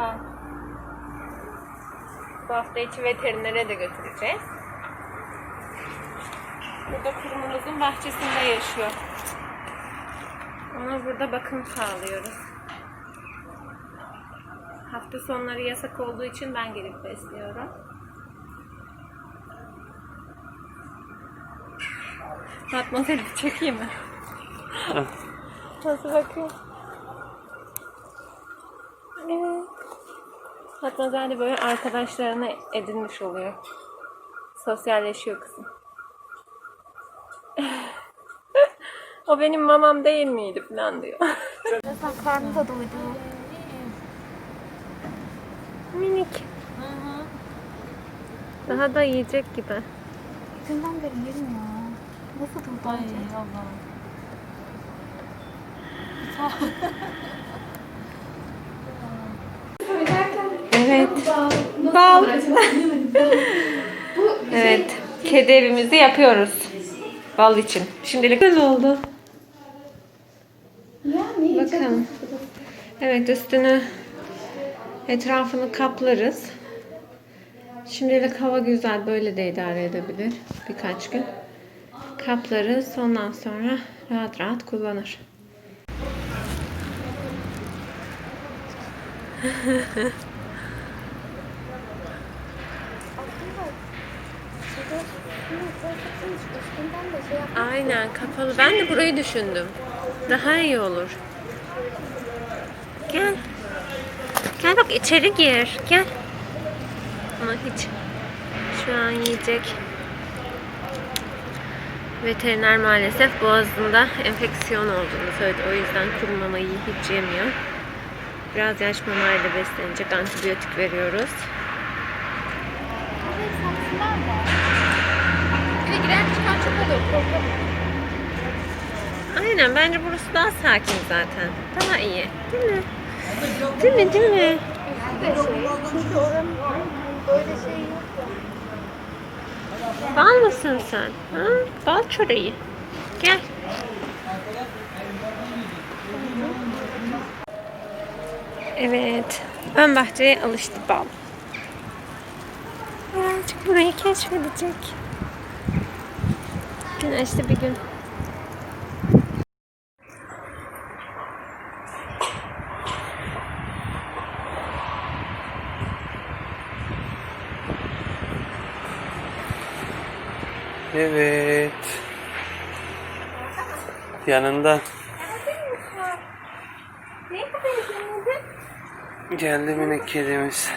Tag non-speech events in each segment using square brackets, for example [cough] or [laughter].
Bak. Bu hafta içi veterinere de götüreceğiz. Burada kurumumuzun bahçesinde yaşıyor. Ona burada bakım sağlıyoruz. Hafta sonları yasak olduğu için ben gelip besliyorum. Fatma seni çekeyim mi? Nasıl bakıyor? Evet. Fatma Zade böyle arkadaşlarını edinmiş oluyor. Sosyalleşiyor kızım. [laughs] o benim mamam değil miydi falan diyor. Sen karnı da doydu. Minik. Daha da yiyecek gibi. Dünden beri yerim ya. Nasıl durdu Ay önce? [laughs] Evet. Bal. [laughs] evet. Kedi evimizi yapıyoruz. Bal için. Şimdilik güzel oldu. Bakın. Evet üstünü etrafını kaplarız. Şimdilik hava güzel. Böyle de idare edebilir. Birkaç gün. Kaplarız. Ondan sonra rahat rahat kullanır. [laughs] Aynen kapalı. Ben de burayı düşündüm. Daha iyi olur. Gel. Gel bak içeri gir. Gel. Ama hiç şu an yiyecek. Veteriner maalesef boğazında enfeksiyon olduğunu söyledi. O yüzden kuru hiç yemiyor. Biraz yaş mamayla beslenecek. Antibiyotik veriyoruz. Evet, de giren çıkan çok. Problem. Aynen bence burası daha sakin zaten. Daha iyi. Değil mi? Değil mi? Değil mi? Böyle şey yok ya. Bal mısın sen? Ha? Bal çöreği. Gel. Evet. Ön bahçeye alıştı bal. Birazcık burayı keşfedecek. Güneşli bir gün. Evet. Yanında Ne kadar üzülmedin? geldi minik kedimiz.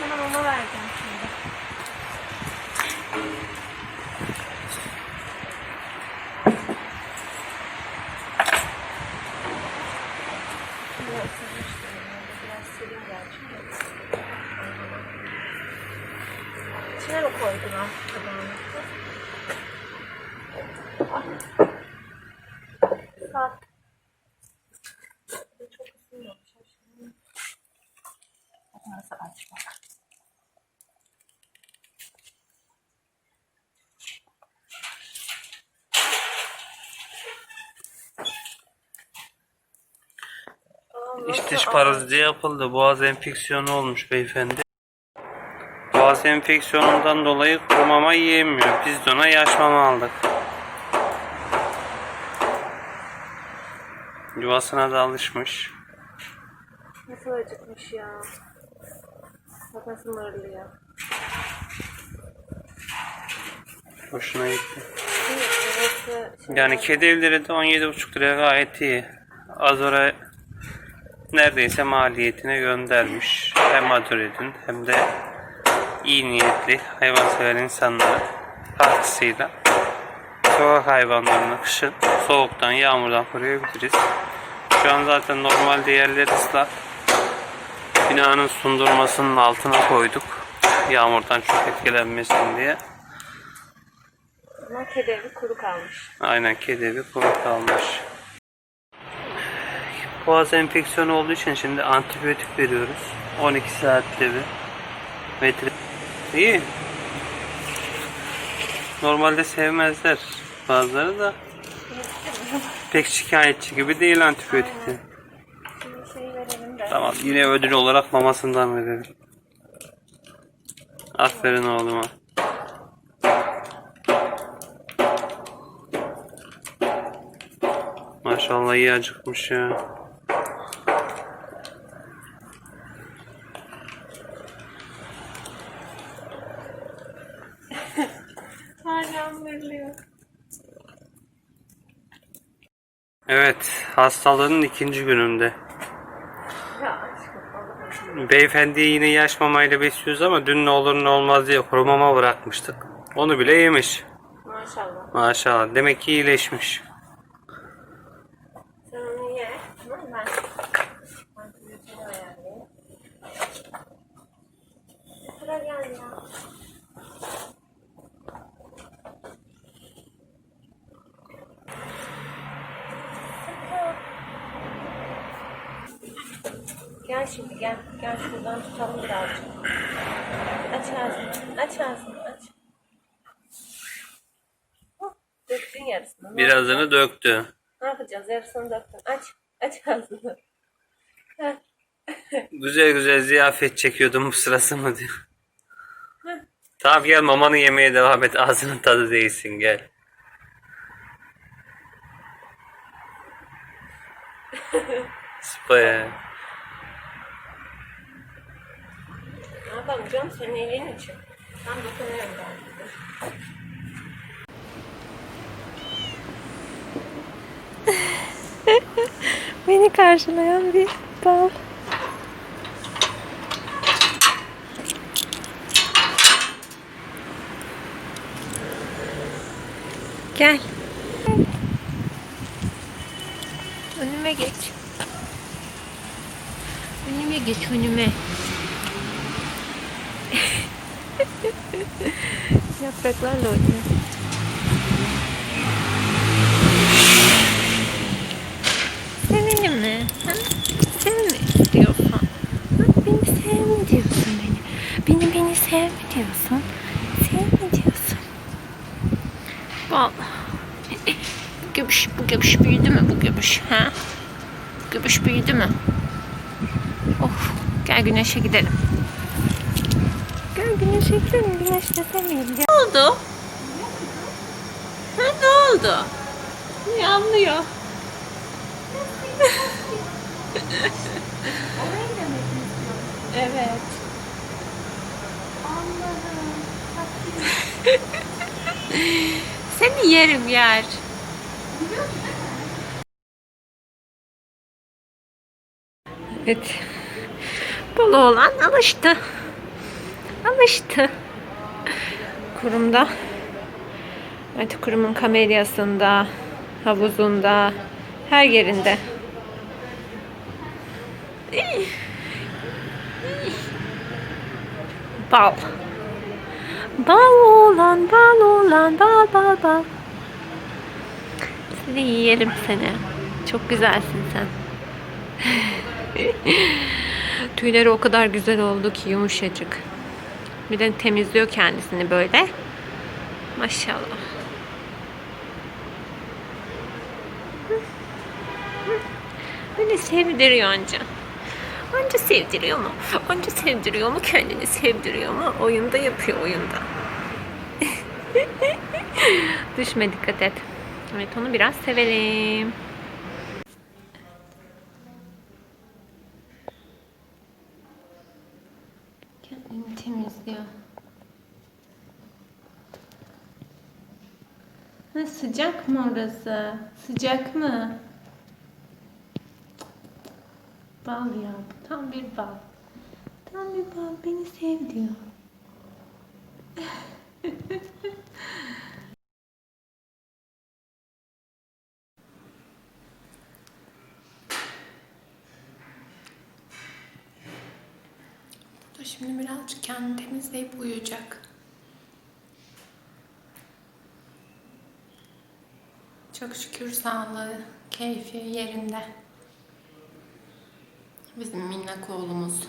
Sana mama vereceğim şimdi. İçine mi koydular tabağını? İç dış paraziti yapıldı. Boğaz enfeksiyonu olmuş beyefendi. Boğaz enfeksiyonundan dolayı kuru mama yiyemiyor. Biz de ona yaş mama aldık. Yuvasına da alışmış. Nasıl acıkmış ya. Kafası mırlıyor. Hoşuna gitti. Yani kedi evleri de 17,5 liraya gayet iyi. Azora neredeyse maliyetine göndermiş. Hem Adore'nin hem de iyi niyetli hayvansever insanların katkısıyla sokak hayvanlarını kışın soğuktan, yağmurdan koruyabiliriz. Şu an zaten normal değerleri ıslak. Binanın sundurmasının altına koyduk. Yağmurdan çok etkilenmesin diye. Ama kedevi kuru kalmış. Aynen kedevi kuru kalmış. Boğaz enfeksiyonu olduğu için şimdi antibiyotik veriyoruz. 12 saatte bir. Metre. İyi. Normalde sevmezler bazıları da. Pek şikayetçi gibi değil antibiyotikte. Tamam yine ödül olarak mamasından verelim. Aferin oğluma. Maşallah iyi acıkmış ya. Hala mırlıyor. Evet hastalığının ikinci gününde. Beyefendiyi yine yaş mamayla besliyoruz ama dün ne olur ne olmaz diye kuru mama bırakmıştık. Onu bile yemiş. Maşallah. Maşallah demek ki iyileşmiş. Sen onu ye. Ben antibiyotiğini ayarlayayım. Sıra gel ya. Gel şimdi gel. Gel şuradan tutalım birazcık. Aç ağzını. Aç ağzını. Aç. Hah, Döktün yarısını. Ne Birazını döktü. ne yapacağız? Yarısını döktün. Aç. Aç ağzını. Güzel güzel ziyafet çekiyordum bu sırası mı diyor. Tamam gel mamanı yemeye devam et. Ağzının tadı değilsin gel. [laughs] Süper. Yapalım canım? Senin iyiliğin için. Ben dokunuyorum ben. [laughs] Beni karşılayan bir bal. Gel. Önüme geç. Önüme geç önüme. Yapraklarla oynuyor. Sevelim mi? Ha? Sevme istiyorsan. Ha? Beni sevme diyorsun beni. Beni beni sevme diyorsun. Sevme diyorsun. Vallahi. Bu göbüş, bu göbüş büyüdü mü bu göbüş? Ha? Bu göbüş büyüdü mü? Of, gel güneşe gidelim. Gel güneşe gidelim, güneşlesemeyelim. Ne oldu? Ha, ne oldu? Ne anlıyor? evet. [laughs] Seni yerim yer. Evet. Bolu olan alıştı. Alıştı. Kurumda. Evet kurumun kamelyasında, havuzunda, her yerinde. Bal. Bal olan, bal olan, bal bal bal. Seni yiyelim seni. Çok güzelsin sen. [laughs] Tüyleri o kadar güzel oldu ki yumuşacık. Bir de temizliyor kendisini böyle. Maşallah. Beni sevdiriyor anca. Anca sevdiriyor mu? Anca sevdiriyor mu? Kendini sevdiriyor mu? Oyunda yapıyor oyunda. [laughs] Düşme dikkat et. Evet onu biraz sevelim. Ha, sıcak mı orası? Sıcak mı? Bal ya. Tam bir bal. Tam bir bal. Beni sev diyor. [laughs] Şimdi birazcık kendini temizleyip uyuyacak. Çok şükür sağlığı, keyfi yerinde. Bizim minnak oğlumuz.